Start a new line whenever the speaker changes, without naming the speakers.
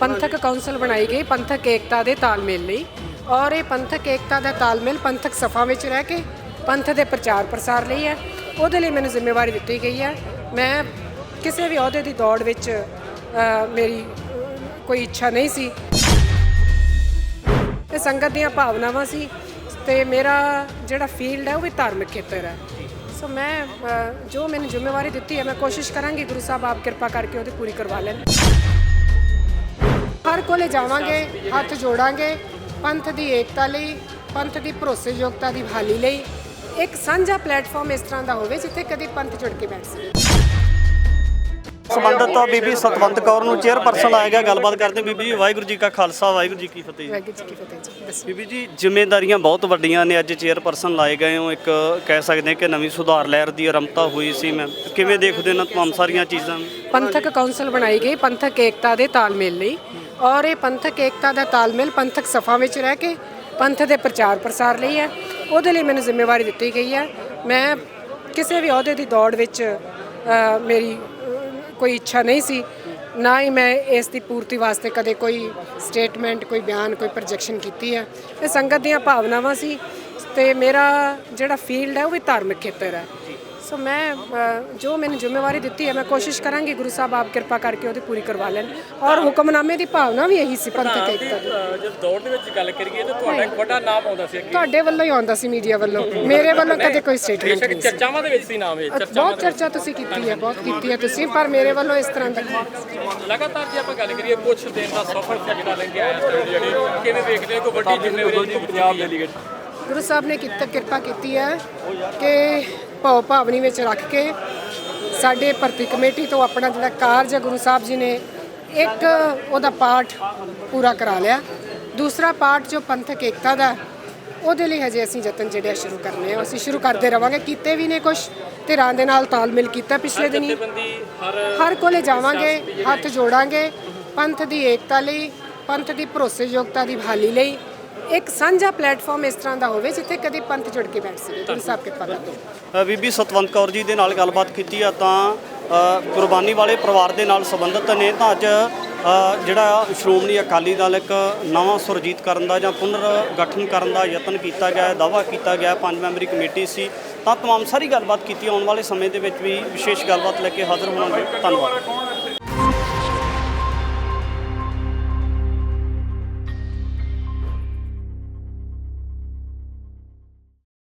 ਪੰਥਕ ਕੌਂਸਲ ਬਣਾਈ ਗਈ ਪੰਥਕ ਏਕਤਾ ਦੇ ਤਾਲਮੇਲ ਲਈ। ਔਰ ਇਹ ਪੰਥਕ ਏਕਤਾ ਦਾ ਤਾਲਮੇਲ ਪੰਥਕ ਸਫਾ ਵਿੱਚ ਰਹਿ ਕੇ ਪੰਥ ਦੇ ਪ੍ਰਚਾਰ ਪ੍ਰਸਾਰ ਲਈ ਹੈ। ਉਹਦੇ ਲਈ ਮੈਨੂੰ ਜ਼ਿੰਮੇਵਾਰੀ ਦਿੱਤੀ ਗਈ ਹੈ। ਮੈਂ ਕਿਸੇ ਵੀ ਅਹੁਦੇ ਦੀ ਦੌੜ ਵਿੱਚ ਮੇਰੀ ਕੋਈ ਇੱਛਾ ਨਹੀਂ ਸੀ। ਤੇ ਸੰਗਤ ਦੀਆਂ ਭਾਵਨਾਵਾਂ ਸੀ ਤੇ ਮੇਰਾ ਜਿਹੜਾ ਫੀਲਡ ਹੈ ਉਹ ਵੀ ਧਾਰਮਿਕ ਖੇਤਰ ਹੈ। ਸੋ ਮੈਂ ਜੋ ਮੈਨੂੰ ਜ਼ਿੰਮੇਵਾਰੀ ਦਿੱਤੀ ਹੈ, ਮੈਂ ਕੋਸ਼ਿਸ਼ ਕਰਾਂਗੀ ਗੁਰੂ ਸਾਹਿਬ ਆਪ ਕਿਰਪਾ ਕਰਕੇ ਉਹਦੀ ਪੂਰੀ ਕਰਵਾ ਲੈਣ। ਹਰ ਕੋਲੇ ਜਾਵਾਂਗੇ ਹੱਥ ਜੋੜਾਂਗੇ ਪੰਥ ਦੀ ਏਕਤਾ ਲਈ ਪੰਥ ਦੀ ਭਰੋਸੇਯੋਗਤਾ ਦੀ ਬਹਾਲੀ ਲਈ। ਇੱਕ ਸਾਂਝਾ ਪਲੇਟਫਾਰਮ ਇਸ ਤਰ੍ਹਾਂ ਦਾ ਹੋਵੇ ਜਿੱਥੇ ਕਦੀ ਪੰਥ ਜੁੜ ਕੇ ਬੈਠ ਸਕੇ।
ਸੰਬੰਧਿਤ ਬੀਬੀ ਸਤਵੰਤ ਕੌਰ ਨੂੰ ਚੇਅਰਪਰਸਨ ਆਇਆ ਗਿਆ। ਗੱਲਬਾਤ ਕਰਦੇ। ਬੀਬੀ ਵਾਹਿਗੁਰੂ ਜੀ ਕਾ ਖਾਲਸਾ ਵਾਹਿਗੁਰੂ ਜੀ ਕੀ ਫਤਿਹ।
ਵਾਹਿਗੁਰੂ ਜੀ ਕੀ ਫਤਿਹ ਜੀ ਦੱਸੋ।
ਬੀਬੀ ਜੀ ਜ਼ਿੰਮੇਵਾਰੀਆਂ ਬਹੁਤ ਵੱਡੀਆਂ ਨੇ। ਅੱਜ ਚੇਅਰਪਰਸਨ ਲਾਏ ਗਏ ਹੋ। ਇੱਕ ਕਹਿ ਸਕਦੇ ਹਾਂ ਕਿ ਨਵੀਂ ਸੁਧਾਰ ਲਹਿਰ ਦੀ ਆਰੰਭਤਾ ਹੋਈ ਸੀ। ਮੈਂ ਕਿਵੇਂ ਦੇਖਦੇ ਇਹਨਾਂ ਤਮਾਮ ਸਾਰੀਆਂ ਚੀਜ਼ਾਂ? ਨੂੰ
ਪੰਥਕ ਕੌਂਸਲ ਬਣਾਈ ਗਈ ਪੰਥਕ ਏਕਤਾ ਦੇ ਤਾਲਮੇਲ ਲਈ। ਔਰ ਇਹ ਪੰਥਕ ਏਕਤਾ ਦਾ ਤਾਲਮੇਲ ਪੰਥਕ ਸਫਾ ਵਿੱਚ ਰਹਿ ਕੇ ਪੰਥ ਦੇ ਪ੍ਰਚਾਰ ਪ੍ਰਸਾਰ ਲਈ ਹੈ। ਉਹਦੇ ਲਈ ਮੈਨੂੰ ਜ਼ਿੰਮੇਵਾਰੀ ਦਿੱਤੀ ਗਈ ਹੈ। ਮੈਂ ਕਿਸੇ ਵੀ ਅਹੁਦੇ ਦੀ ਦੌੜ ਵਿੱਚ ਮੇਰੀ ਕੋਈ ਇੱਛਾ ਨਹੀਂ ਸੀ। ਨਾ ਹੀ ਮੈਂ ਇਸ ਦੀ ਪੂਰਤੀ ਵਾਸਤੇ ਕਦੇ ਕੋਈ ਸਟੇਟਮੈਂਟ, ਕੋਈ ਬਿਆਨ, ਕੋਈ ਪ੍ਰੋਜੈਕਸ਼ਨ ਕੀਤੀ ਹੈ। ਇਹ ਸੰਗਤ ਦੀਆਂ ਭਾਵਨਾਵਾਂ ਸੀ ਤੇ ਮੇਰਾ ਜਿਹੜਾ ਫੀਲਡ ਹੈ ਉਹ ਵੀ ਧਾਰਮਿਕ ਖੇਤਰ ਹੈ। ਸੋ ਮੈਂ ਅ, ਜੋ ਮੈਨੂੰ ਜ਼ਿੰਮੇਵਾਰੀ ਦਿੱਤੀ ਹੈ ਮੈਂ ਕੋਸ਼ਿਸ਼ ਕਰਾਂਗੀ ਗੁਰੂ ਸਾਹਿਬ ਆਪ ਕਿਰਪਾ ਕਰਕੇ ਉਹਦੀ ਪੂਰੀ ਕਰਵਾ ਲੈਣ। ਔਰ ਹੁਕਮਨਾਮੇ ਦੀ ਭਾਵਨਾ ਵੀ ਇਹੀ ਸੀ ਪੰਥਕ ਏਕਤਾ ਦੀ।
ਅਹ ਜਦ ਦੌੜ ਦੇ ਵਿੱਚ ਗੱਲ ਕਰੀਏ ਤਾਂ ਤੁਹਾਡਾ ਇੱਕ ਵੱਡਾ ਨਾਮ ਆਉਂਦਾ ਸੀ ਅੱਗੇ।
ਤੁਹਾਡੇ ਵੱਲੋਂ ਹੀ ਆਉਂਦਾ ਸੀ ਮੀਡੀਆ ਵੱਲੋਂ। ਮੇਰੇ ਵੱਲੋਂ ਕਦੇ ਕੋਈ ਸਟੇਟਮੈਂਟ ਨਹੀਂ ਸੀ।
ਚਰਚਾਵਾਂ ਦੇ ਵਿੱਚ ਸੀ ਨਾਮ ਇਹ ਚਰਚਾਵਾਂ
ਬਹੁਤ ਚਰਚਾ ਤੁਸੀਂ ਕੀਤੀ ਹੈ ਬਹੁਤ ਕੀਤੀ ਹੈ ਤੁਸੀਂ ਪਰ ਮੇਰੇ ਵੱਲੋਂ ਇਸ ਤਰ੍ਹਾਂ ਦਾ
ਲਗਾਤਾਰ ਜੇ ਆਪਾਂ ਗੱਲ ਕਰੀਏ ਕੁਝ ਦਿਨ ਦਾ ਸਫ਼ਰ ਸੀ ਜਿਹੜਾ ਲੰਘਿਆ ਆਇਆ ਸੀ ਜਿਹੜੇ ਕਿਵੇਂ ਦੇਖਦੇ ਹੋ ਕੋਈ ਵੱਡੀ ਜ਼ਿੰਮੇਵਾਰੀ ਪੰਜਾਬ ਡੈਲੀਗੇਟ
ਗੁਰੂ ਸਾਹਿਬ ਨੇ ਕੀਤਾ, ਕਿਰਪਾ ਕੀਤੀ ਹੈ ਕਿ ਭਉ ਭਾਵਨੀ ਵਿੱਚ ਰੱਖ ਕੇ ਸਾਡੇ ਭਰਤੀ ਕਮੇਟੀ ਤੋਂ ਆਪਣਾ ਜਿਹੜਾ ਕਾਰਜ ਹੈ, ਗੁਰੂ ਸਾਹਿਬ ਜੀ ਨੇ ਇੱਕ ਉਹਦਾ ਪਾਠ ਪੂਰਾ ਕਰਾ ਲਿਆ। ਦੂਸਰਾ ਪਾਠ ਜੋ ਪੰਥਕ ਏਕਤਾ ਦਾ, ਉਹਦੇ ਲਈ ਹਜੇ ਅਸੀਂ ਯਤਨ ਜਿਹੜੇ ਆ ਸ਼ੁਰੂ ਕਰਨੇ ਆ। ਅਸੀਂ ਸ਼ੁਰੂ ਕਰਦੇ ਰਵਾਂਗੇ। ਕੀਤੇ ਵੀ ਨੇ ਕੁਝ ਧਿਰਾਂ ਦੇ ਨਾਲ ਤਾਲਮੇਲ ਕੀਤਾ ਪਿਛਲੇ ਦਿਨੀ।
ਹਰ
ਕੋਲੇ ਜਾਵਾਂਗੇ, ਹੱਥ ਜੋੜਾਂਗੇ ਪੰਥ ਦੀ ਏਕਤਾ ਲਈ, ਪੰਥ ਦੀ ਭਰੋਸੇਯੋਗਤਾ ਦੀ ਬਹਾਲੀ ਲਈ। ਇੱਕ ਸਾਂਝਾ ਪਲੇਟਫਾਰਮ ਇਸ ਤਰ੍ਹਾਂ ਦਾ ਹੋਵੇ ਜਿੱਥੇ ਕਦੇ ਪੰਥ ਜੁੜ ਕੇ ਬੈਠ ਸਕੇ। ਗੁਰੂ ਸਾਹਿਬ ਕਿਰਪਾ ਕਰਕੇ
ਬੀਬੀ ਸਤਵੰਤ ਕੌਰ ਜੀ ਦੇ ਨਾਲ ਗੱਲਬਾਤ ਕੀਤੀ ਆ ਤਾਂ ਅ, ਕੁਰਬਾਨੀ ਵਾਲੇ ਪਰਿਵਾਰ ਦੇ ਨਾਲ ਸੰਬੰਧਿਤ ਨੇ। ਤਾਂ ਅੱਜ ਜਿਹੜਾ ਸ਼੍ਰੋਮਣੀ ਅਕਾਲੀ ਦਲ ਇੱਕ ਨਵਾਂ ਸੁਰਜੀਤ ਕਰਨ ਦਾ ਜਾਂ ਪੁਨਰ ਗਠਨ ਕਰਨ ਦਾ ਯਤਨ ਕੀਤਾ ਗਿਆ ਹੈ ਦਾਵਾ ਕੀਤਾ ਗਿਆ ਪੰਜ ਮੈਂਬਰੀ ਕਮੇਟੀ ਸੀ। ਤਾਂ ਤਮਾਮ ਸਾਰੀ ਗੱਲਬਾਤ ਕੀਤੀ ਆਉਣ ਵਾਲੇ ਸਮੇਂ ਦੇ ਵਿੱਚ ਵੀ ਵਿਸ਼ੇਸ਼ ਗੱਲਬਾਤ ਲੈ ਕੇ ਹਾਜ਼ਰ ਹੋਣਗੇ ਧੰਨਵਾਦ।